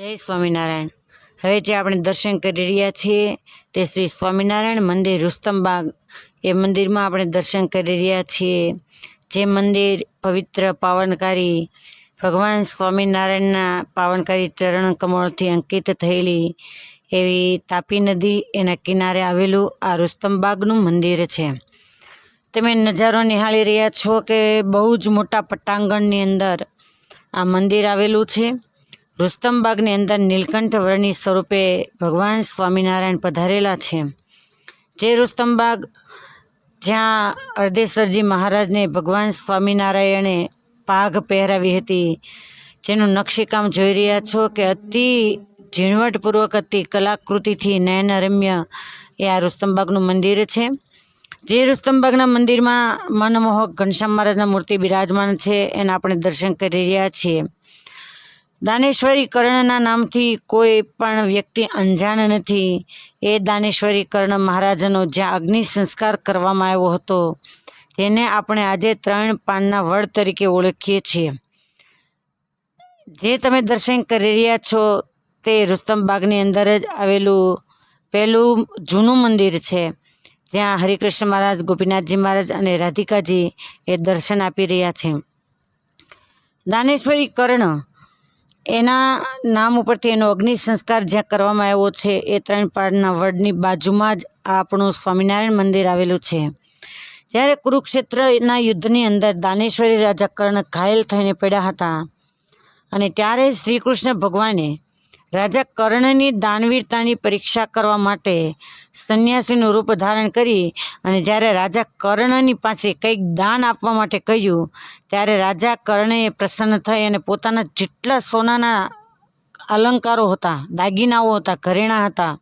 જય સ્વામિનારાયણ. હવે જે આપણે દર્શન કરી રહ્યા છીએ તે શ્રી સ્વામિનારાયણ મંદિર રુસ્તમબાગ. એ મંદિરમાં આપણે દર્શન કરી રહ્યા છીએ. જે મંદિર પવિત્ર પાવનકારી ભગવાન સ્વામિનારાયણના પાવનકારી ચરણ કમળથી અંકિત થયેલી એવી તાપી નદી એના કિનારે આવેલું આ રુસ્તમબાગનું મંદિર છે. તમે નજારો નિહાળી રહ્યા છો કે બહુ જ મોટા પટાંગણની અંદર આ મંદિર આવેલું છે. રુસ્તમબાગની અંદર નીલકંઠ વર્ણિ સ્વરૂપે ભગવાન સ્વામિનારાયણ પધારેલા છે. જે રુસ્તમબાગ, જ્યાં અર્ધેશ્વરજી મહારાજને ભગવાન સ્વામિનારાયણે પાઘ પહેરાવી હતી, જેનું નકશીકામ જોઈ રહ્યા છો કે અતિ ઝીણવટપૂર્વક, અતિ કલાકૃતિથી નયનરમ્ય એ આ રુસ્તમબાગનું મંદિર છે. જે રુસ્તમબાગના મંદિરમાં મનમોહક ઘનશ્યામ મહારાજના મૂર્તિ બિરાજમાન છે, એના આપણે દર્શન કરી રહ્યા છીએ. દાનેશ્વરી કર્ણના નામથી કોઈ પણ વ્યક્તિ અંજાણ નથી. એ દાનેશ્વરી કર્ણ મહારાજનો જ્યાં અગ્નિ સંસ્કાર કરવામાં આવ્યો હતો, જેને આપણે આજે ત્રણ પાનના વડ તરીકે ઓળખીએ છીએ. જે તમે દર્શન કરી રહ્યા છો તે રુસ્તમબાગની અંદર જ આવેલું પહેલું જૂનું મંદિર છે, જ્યાં હરિકૃષ્ણ મહારાજ, ગોપીનાથજી મહારાજ અને રાધિકાજી એ દર્શન આપી રહ્યા છે. દાનેશ્વરી કર્ણ એના નામ ઉપરથી એનો અગ્નિ સંસ્કાર જ્યાં કરવામાં આવ્યો છે, એ ત્રણ પાડના વડની બાજુમાં જ આપણું સ્વામિનારાયણ મંદિર આવેલું છે. જ્યારે કુરુક્ષેત્રના યુદ્ધની અંદર દાનેશ્વરી રાજા કર્ણ ઘાયલ થઈને પડ્યા હતા અને ત્યારે શ્રી કૃષ્ણ ભગવાને રાજા કર્ણની દાનવીરતાની પરીક્ષા કરવા માટે સંન્યાસીનું રૂપ ધારણ કરી અને જ્યારે રાજા કર્ણની પાસે કંઈક દાન આપવા માટે કહ્યું, ત્યારે રાજા કર્ણએ પ્રસન્ન થઈ અને પોતાના જેટલા સોનાના અલંકારો હતા, દાગીનાઓ હતા, ઘરેણા હતા,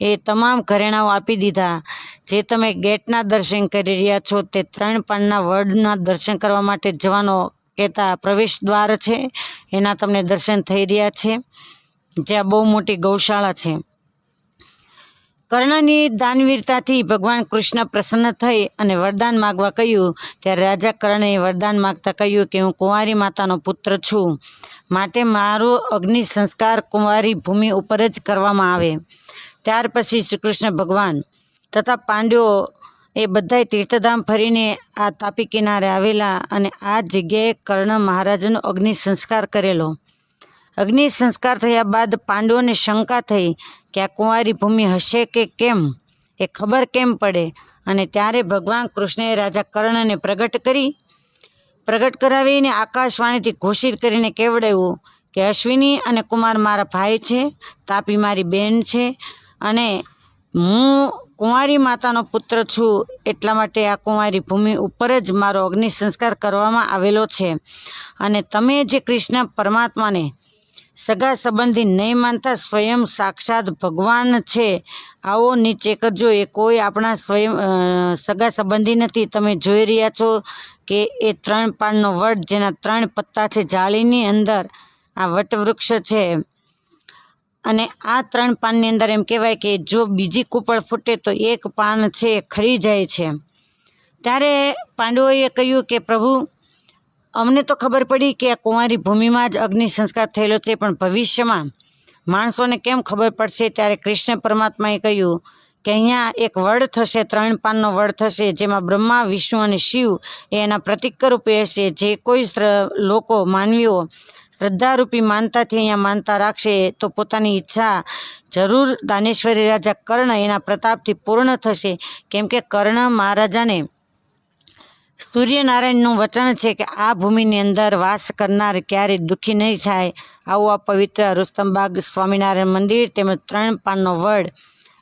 એ તમામ ઘરેણાઓ આપી દીધા. જે તમે ગેટના દર્શન કરી રહ્યા છો, તે ત્રણ પાનના વડના દર્શન કરવા માટે જવાનો કહેતા પ્રવેશ દ્વાર છે. એના તમને દર્શન થઈ રહ્યા છે. જ્યાં બહુ મોટી ગૌશાળા છે. કર્ણની દાનવીરતાથી ભગવાન કૃષ્ણ પ્રસન્ન થઈ અને વરદાન માગવા કહ્યું, ત્યારે રાજા કર્ણએ વરદાન માગતા કહ્યું કે હું કુંવારી માતાનો પુત્ર છું. માટે મારો અગ્નિ સંસ્કાર કુંવારી ભૂમિ ઉપર જ કરવામાં આવે. ત્યાર પછી શ્રી કૃષ્ણ ભગવાન તથા પાંડવો એ બધાય તીર્થધામ ફરીને આ તાપી કિનારે આવેલા અને આ જગ્યાએ કર્ણ મહારાજનો અગ્નિ સંસ્કાર કરેલો. અગ્નિ સંસ્કાર થયા બાદ પાંડવોને શંકા થઈ કે આ કુંવારી ભૂમિ હશે કે કેમ? એ ખબર કેમ પડે? અને ત્યારે ભગવાન કૃષ્ણએ રાજા કર્ણને પ્રગટ કરી. પ્રગટ કરાવીને આકાશવાણીથી ઘોષિત કરીને કેવડાવ્યું કે, અશ્વિની અને કુમાર મારા ભાઈ છે, તાપી મારી બહેન છે અને હું કુંવારી માતાનો પુત્ર છું. એટલા માટે આ કુંવારી ભૂમિ ઉપર જ મારો અગ્નિ સંસ્કાર કરવામાં આવેલો છે. અને તમે જે કૃષ્ણ પરમાત્માને સગા સંબંધી નહીં માનતા, સ્વયં સાક્ષાત ભગવાન છે. આવો નીચે કરજો એ કોઈ આપણા સ્વયં સગા સંબંધી નથી. તમે જોઈ રહ્યા છો કે એ ત્રણ પાનનો વટ, જેના ત્રણ પત્તા છે જાળીની અંદર, આ વટવૃક્ષ છે. અને આ ત્રણ પાનની અંદર એમ કહેવાય કે જો બીજી કૂપળ ફૂટે તો એક પાન છે, ખરી જાય છે. ત્યારે પાંડવોએ કહ્યું કે પ્રભુ અમને તો ખબર પડી કે આ કુંવારી ભૂમિમાં જ અગ્નિ સંસ્કાર થયેલો છે, પણ ભવિષ્યમાં માણસોને કેમ ખબર પડશે? ત્યારે કૃષ્ણ પરમાત્માએ કહ્યું કે અહીંયા એક વડ થશે, ત્રણ પાનનો વડ થશે, જેમાં બ્રહ્મા, વિષ્ણુ અને શિવ એ એના પ્રતિક રૂપે હશે. જે કોઈ લોકો માનવીઓ શ્રદ્ધારૂપી માનતાથી અહીંયા માનતા રાખશે, તો પોતાની ઈચ્છા જરૂર દાનેશ્વરી રાજા કર્ણ એના પ્રતાપથી પૂર્ણ થશે. કેમ કે કર્ણ મહારાજાને સૂર્યનારાયણનું વચન છે કે આ ભૂમિની અંદર વાસ કરનાર ક્યારેય દુઃખી નહીં થાય. આવું આ પવિત્ર રુસ્તમબાગ સ્વામિનારાયણ મંદિર તેમજ ત્રણ પાનનો વડ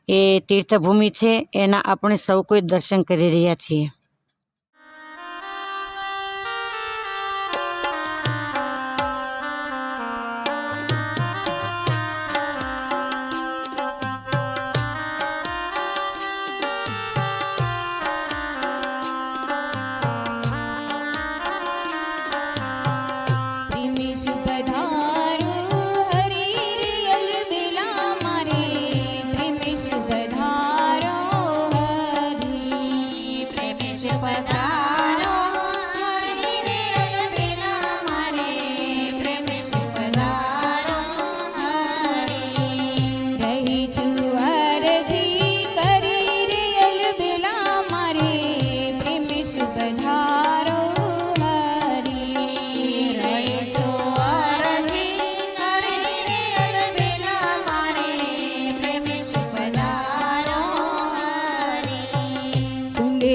એ તીર્થભૂમિ છે. એના આપણે સૌ કોઈ દર્શન કરી રહ્યા છીએ. Thank you, Father.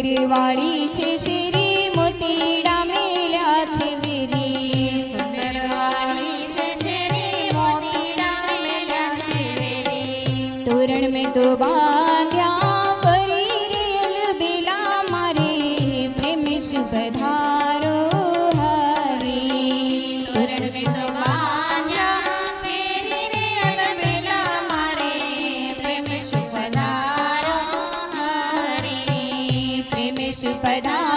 तेरे वाली दा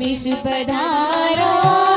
પ્રેમ શુભ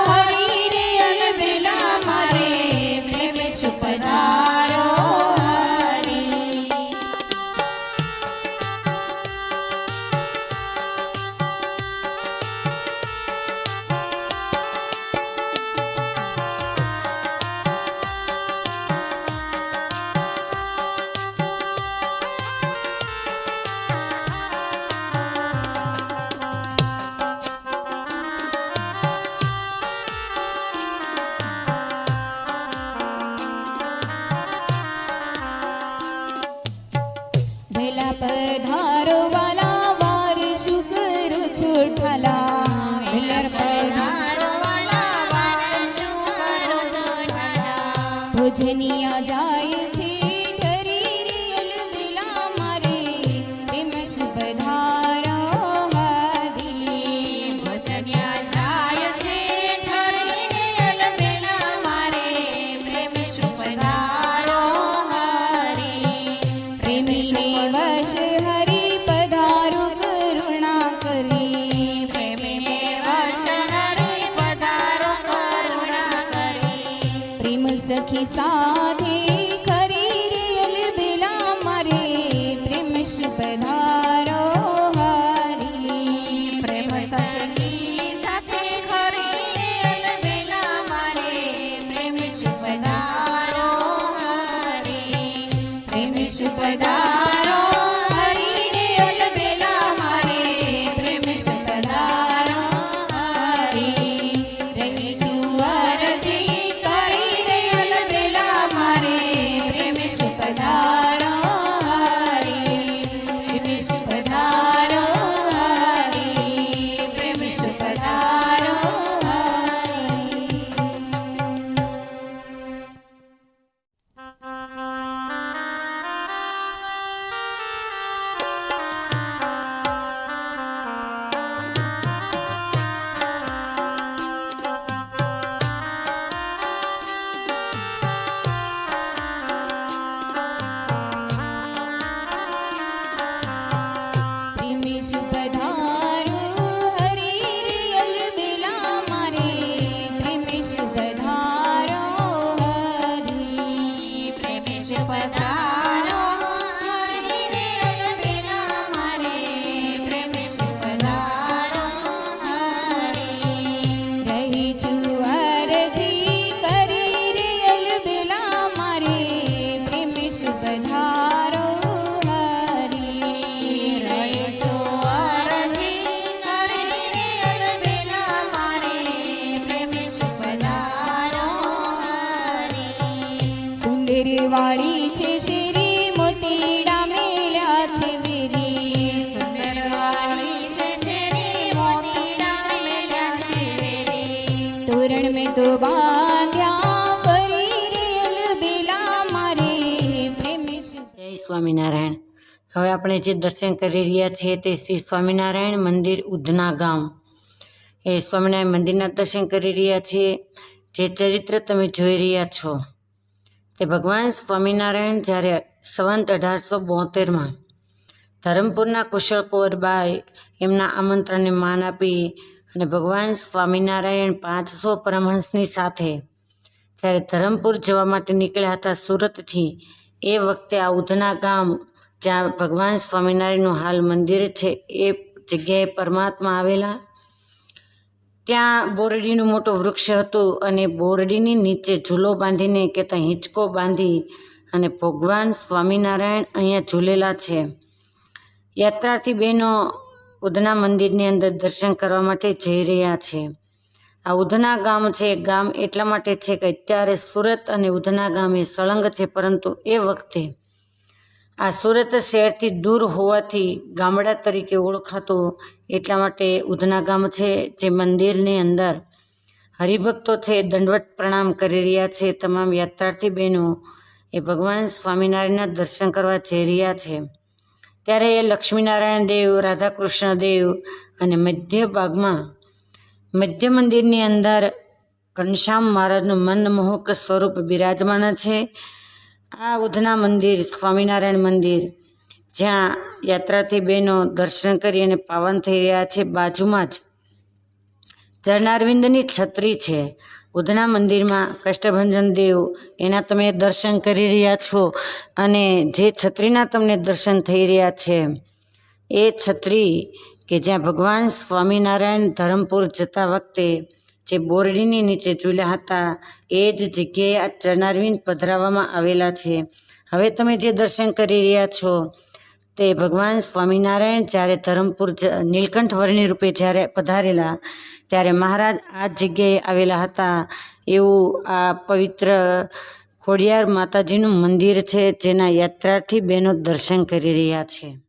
સખી સાથે સુંદરવાળી છે શ્રી મોતીડા મેલ્યા છે વેરી. તોરણ મેં તો બાંધ્યા ફરી રેલ બેલા મારે. પ્રેમ જય સ્વામિનારાયણ. હવે આપણે જે દર્શન કરી રહ્યા છીએ તે શ્રી સ્વામિનારાયણ મંદિર ઉધના ગામ. એ સ્વામિનારાયણ મંદિરના દર્શન કરી રહ્યા છીએ. જે ચરિત્ર તમે જોઈ રહ્યા છો. તે ભગવાન સ્વામિનારાયણ જ્યારે સંવંત અઢારસો બોતેરમાં ધરમપુરના કુશળ કુંવરબાઈ એમના આમંત્રણને માન આપી અને ભગવાન સ્વામિનારાયણ પાંચસો પરમહંસની સાથે જ્યારે ધરમપુર જવા માટે નીકળ્યા હતા સુરતથી, એ વખતે આ ઉધના ગામ જ્યાં ભગવાન સ્વામિનારાયણનું હાલ મંદિર છે, એ જગ્યાએ પરમાત્મા આવેલા ત્યાં બોરડીનું મોટું વૃક્ષ હતું અને બોરડીની નીચે ઝૂલો બાંધીને કે ત્યાં હિંચકો બાંધી અને ભગવાન સ્વામિનારાયણ અહીંયા ઝૂલેલા છે. યાત્રાર્થી બહેનો ઉધના મંદિરની અંદર દર્શન કરવા માટે જઈ રહ્યા છે. આ ઉધના ગામ છે, ગામ એટલા માટે છે કે અત્યારે સુરત અને ઉધના ગામ સળંગ છે, પરંતુ એ વખતે આ સુરત શહેરથી દૂર હોવાથી ગામડા તરીકે ઓળખાતું એટલા માટે ઉધના ગામ છે જે મંદિરની અંદર હરિભક્તો છે દંડવટ પ્રણામ કરી રહ્યા છે. તમામ યાત્રાર્થી બહેનો એ ભગવાન સ્વામિનારાયણના દર્શન કરવા જઈ રહ્યા છે. ત્યારે એ લક્ષ્મીનારાયણ દેવ, રાધાકૃષ્ણ દેવ અને મધ્ય ભાગમાં મધ્ય મંદિરની અંદર ઘનશ્યામ મહારાજનું મનમોહક સ્વરૂપ બિરાજમાન છે. આ ઉધના મંદિર, સ્વામિનારાયણ મંદિર, જ્યાં યાત્રાથી બહેનો દર્શન કરી અને પાવન થઈ રહ્યા છે બાજુમાં જ. ચરણારવિંદની છત્રી છે. ઉધના મંદિરમાં કષ્ટભંજન દેવ, એના તમે દર્શન કરી રહ્યા છો અને જે છત્રીના તમને દર્શન થઈ રહ્યા છે, એ છત્રી કે જ્યાં ભગવાન સ્વામિનારાયણ ધરમપુર જતા વખતે જે બોરડીની નીચે ચૂલા હતા, એ જ જગ્યાએ આ ચરણારવિંદ પધરાવવામાં આવેલા છે. હવે તમે જે દર્શન કરી રહ્યા છો, તે ભગવાન સ્વામિનારાયણ જ્યારે ધરમપુર નીલકંઠ વર્ણી રૂપે જ્યારે પધારેલા, ત્યારે મહારાજ આ જગ્યાએ આવેલા હતા. એવું આ પવિત્ર ખોડિયાર માતાજીનું મંદિર છે, જેના યાત્રાર્થી બહેનો દર્શન કરી રહ્યા છે.